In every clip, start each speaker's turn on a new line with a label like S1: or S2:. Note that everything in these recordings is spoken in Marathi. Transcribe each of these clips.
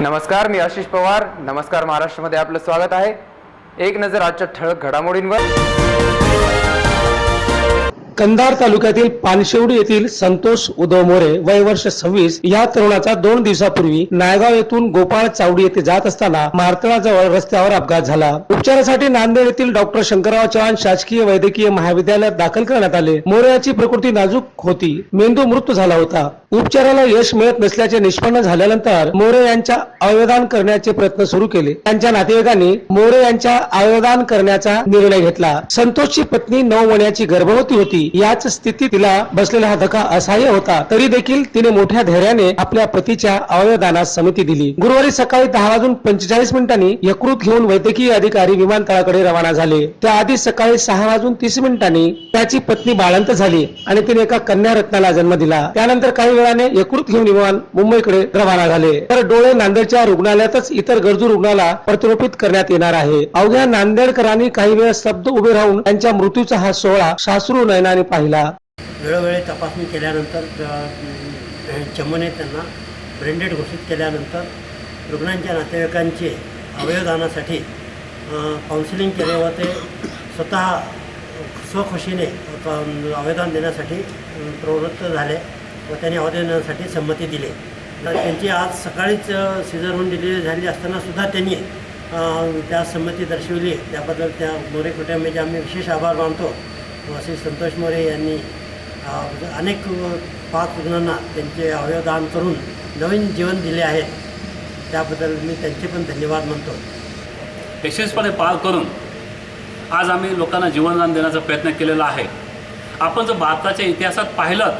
S1: नमस्कार मी आशिष पवार. नमस्कार महाराष्ट्रामध्ये आपलं स्वागत आहे. एक नजर आजच्या ठळक घडामोडींवर.
S2: कंधार तालुक्यातील पानशेवडी येथील संतोष उद्धव मोरे वय वर्ष सव्वीस या तरुणाचा दोन दिवसापूर्वी नायगाव येथून गोपाळ चावडी येथे जात असताना मारतळाजवळ रस्त्यावर अपघात झाला. उपचारासाठी नांदेड येथील डॉक्टर शंकरराव चव्हाण शासकीय वैद्यकीय महाविद्यालयात दाखल करण्यात आले. मोरे याची प्रकृती नाजूक होती. मेंदू मृत्यू झाला होता. उपचाराला यश मिळत नसल्याचे निष्पन्न झाल्यानंतर मोरे यांच्या अवयदान करण्याचे प्रयत्न सुरू केले. त्यांच्या नातेवाईकांनी मोरे यांच्या अवयदान करण्याचा निर्णय घेतला. संतोषची पत्नी नऊ महिन्याची गर्भवती होती. याच स्थितीत तिला बसलेला हा धक्का असह्य होता. तरी देखील तिने मोठ्या धैर्याने आपल्या पतीच्या अवयदानास समिती दिली. गुरुवारी सकाळी दहा वाजून पंचेचाळीस मिनिटांनी यकृत घेऊन वैद्यकीय अधिकारी विमानतळाकडे रवाना झाले. त्याआधी सकाळी सहा वाजून तीस मिनिटांनी त्याची पत्नी बाळंत झाली आणि तिने एका कन्या रत्नाला जन्म दिला. त्यानंतर काही वेळाने यकृत घेऊन विमान मुंबईकडे रवाना झाले. तर डोळे नांदेडच्या रुग्णालयातच इतर गरजू रुग्णाला प्रतिरोपित करण्यात येणार आहे. अवघ्या नांदेडकरांनी काही वेळ शब्द उभे राहून त्यांच्या मृत्यूचा हा सोहळा सासरू नयनाने पाहिला.
S3: वेळोवेळी तपासणी केल्यानंतर चमने त्यांना ब्रेंडेड घोषित केल्यानंतर रुग्णांच्या नातेवाईकांचे अवयवदानासाठी काउन्सिलिंग केले व ते स्वतः स्वखुशीने अवयदान देण्यासाठी प्रवृत्त झाले. व त्यांनी अवयवदानासाठी संमती दिली. तर त्यांची आज सकाळीच सिझर होऊन डिलिव्हरी झाली असतानासुद्धा त्यांनी त्या संमती दर्शवली. त्याबद्दल त्या मोरे कुटुंबाचे म्हणजे आम्ही विशेष आभार मानतो. व श्री संतोष मोरे यांनी अनेक पाच रुग्णांना त्यांचे अवयवदान करून नवीन जीवन दिले आहे. त्याबद्दल मी त्यांचे पण धन्यवाद मानतो.
S4: यशस्वीपणे पार करून आज आम्ही लोकांना जीवनदान देण्याचा प्रयत्न केलेला आहे. आपण जर भारताच्या इतिहासात पाहिलं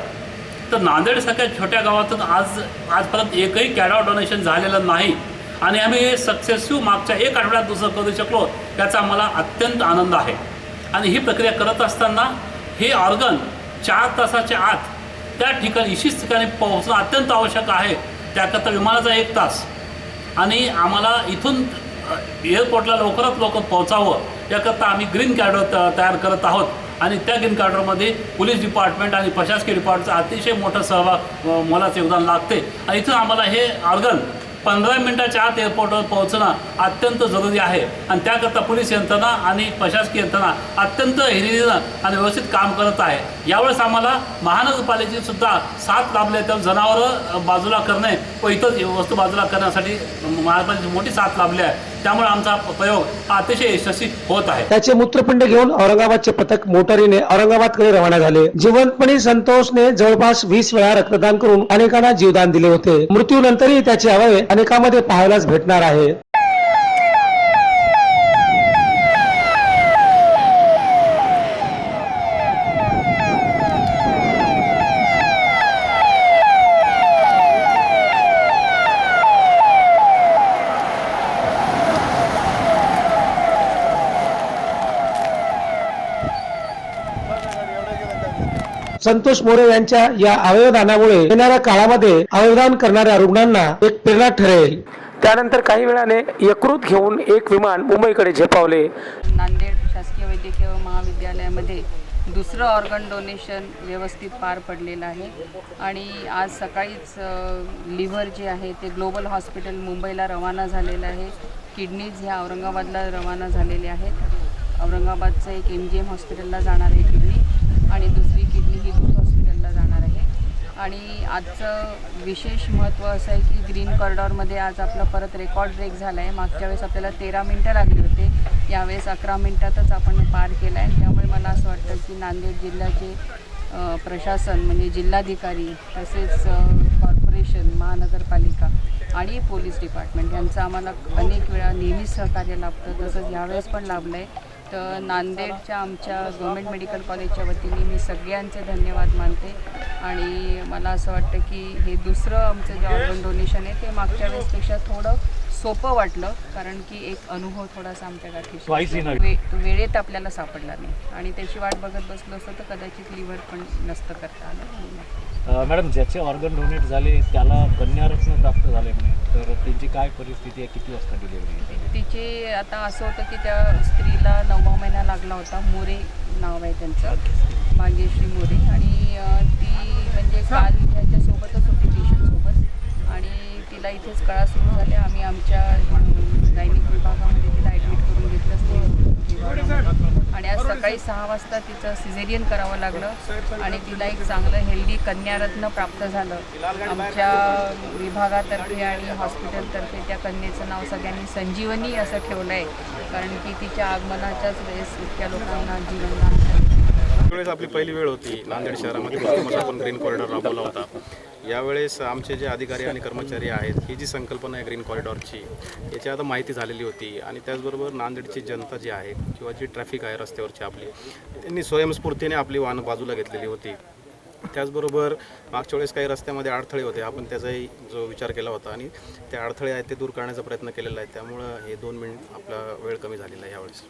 S4: तर नांदेडसारख्या छोट्या गावातून आज आजपर्यंत एकही कॅडॉ डोनेशन झालेलं नाही. आणि आम्ही हे सक्सेसिव्ह मागच्या एक आठवड्यात दुसरं करू शकलो याचा आम्हाला अत्यंत आनंद आहे. आणि ही प्रक्रिया करत असताना हे ऑर्गन चार तासाच्या आत त्या ठिकाणी इशीच ठिकाणी पोहोचणं अत्यंत आवश्यक आहे. त्याकरता विमानाचा एक तास. आणि आम्हाला इथून एअरपोर्टला लवकरात लवकर पोहोचावं याकरता आम्ही ग्रीन कॅडो त तयार करत आहोत. आणि त्या ग्रीन कार्डरमध्ये पोलीस डिपार्टमेंट आणि प्रशासकीय डिपार्टमेंटचं अतिशय मोठं सहभाग मोलाचं योगदान लागते. आणि इथून आम्हाला हे ऑर्गन पंधरा मिनिटाच्या आत एअरपोर्टवर पोहोचणं अत्यंत जरुरी आहे. आणि त्याकरता पोलीस यंत्रणा आणि प्रशासकीय यंत्रणा अत्यंत हिरिरीनं आणि व्यवस्थित काम करत आहे. यावेळेस आम्हाला महानगरपालिकेची सुद्धा साथ लाभले तर जनावरं बाजूला करणे व इतर वस्तू बाजूला करण्यासाठी महानगरपालिकेची मोठी साथ लाभली आहे. त्यामुळे आमचा प्रयोग अतिशय यशस्वी होत आहे.
S2: त्याचे मूत्रपिंड घेऊन औरंगाबादचे पथक मोटारीने औरंगाबादकडे रवाना झाले. जिवंतपणी संतोषने जवळपास वीस वेळा रक्तदान करून अनेकांना जीवदान दिले होते. मृत्यूनंतरही त्याचे अवयव अनेकांमध्ये पाहायलाच भेटणार आहे. संतोष मोरे यांच्या या अवयवदानामुळे येणाऱ्या काळामध्ये अवयवदान करणाऱ्या रुग्णांना एक प्रेरणा ठरेल. त्यानंतर काही वेळाने यकृत घेऊन एक विमान मुंबईकडे झेपावले.
S5: नांदेड शासकीय वैद्यकीय महाविद्यालयामध्ये दुसरं ऑर्गन डोनेशन व्यवस्थित पार पडलेलं आहे. आणि आज सकाळीच लिव्हर जे आहे ते ग्लोबल हॉस्पिटल मुंबईला रवाना झालेलं आहे. किडनीज ह्या औरंगाबादला रवाना झालेल्या आहेत. औरंगाबादचं एक एम जी एम हॉस्पिटलला जाणार आहे किडनी आणि दुसरी किडनी ही दूध हॉस्पिटलला जाणार आहे आणि आजचं विशेष महत्त्व असं आहे की ग्रीन कॉरिडॉरमध्ये आज आपला परत रेकॉर्ड ब्रेक झाला आहे. मागच्या वेळेस आपल्याला तेरा मिनटं लागली होते. यावेळेस अकरा मिनटातच आपण पार केला आहे. त्यामुळे मला असं वाटतं की नांदेड जिल्ह्याचे प्रशासन म्हणजे जिल्हाधिकारी तसेच कॉर्पोरेशन महानगरपालिका आणि पोलीस डिपार्टमेंट यांचं आम्हाला अनेक वेळा नेहमीच सहकार्य लाभतं. तसंच यावेळेस पण लाभलं आहे तर नांदेडच्या आमच्या गव्हर्मेंट मेडिकल कॉलेजच्या वतीने मी सगळ्यांचे धन्यवाद मानते. आणि मला असं वाटतं की हे दुसरं आमचं जे ऑर्गन डोनेशन आहे ते मागच्या वेळेसपेक्षा थोडं सोपं वाटलं कारण की एक अनुभव थोडासा आमच्या गाठीशी वे वेळेत आपल्याला सापडला नाही. आणि त्याची वाट बघत बसलो असतो तर कदाचित लिव्हर पण नसतं करता आलं.
S6: मॅडम ज्याचे ऑर्गन डोनेट झाले त्याला कन्यारत्न प्राप्त झाले म्हणे. तर त्यांची काय परिस्थिती आहे? किती वाजता डिलिव्हरी
S5: तिचे आता असं होतं की त्या स्त्रीला नववा महिना लागला होता. मोरे नाव आहे त्यांचं. भाग्यश्री मोरे. आणि ती म्हणजे काल ह्याच्यासोबतच होती पेशंटसोबत आणि तिला इथेच कळा सुरू झाल्या आम्ही आमच्या गायनिक विभागामध्ये तिला ॲडमिट करून घेतलंच स्त्री आणि आज सकाळी सहा वाजता तिचं सिझेरियन करावं लागलं. आणि तिला एक चांगलं हेल्दी कन्यारत्न प्राप्त झालं. आमच्या विभागातर्फे आणि हॉस्पिटलतर्फे त्या कन्येचं नाव सगळ्यांनी संजीवनी असं ठेवलं आहे कारण की तिच्या आगमनाच्याच वेळेस इतक्या लोकांना जीवनदान
S7: आपली पहिली वेळ होती. नांदेड शहरामध्ये. आपण ग्रीन कॉरिडॉर राबवला होता. यावेळेस आमचे जे अधिकारी आणि कर्मचारी आहेत ही जी संकल्पना आहे ग्रीन कॉरिडॉरची याची आता माहिती झालेली होती आणि त्याचबरोबर नांदेडची जनता जी आहे किंवा जी ट्रॅफिक आहे रस्त्यावरची आपली त्यांनी स्वयंस्फूर्तीने आपली वाहनं बाजूला घेतलेली होती. त्याचबरोबर मागच्या वेळेस काही रस्त्यामध्ये अडथळे होते आपण त्याचाही जो विचार केला होता आणि ते अडथळे आहेत ते दूर करण्याचा प्रयत्न केलेला आहे. त्यामुळं हे दोन मिनिट आपला वेळ कमी झालेला आहे यावेळेस.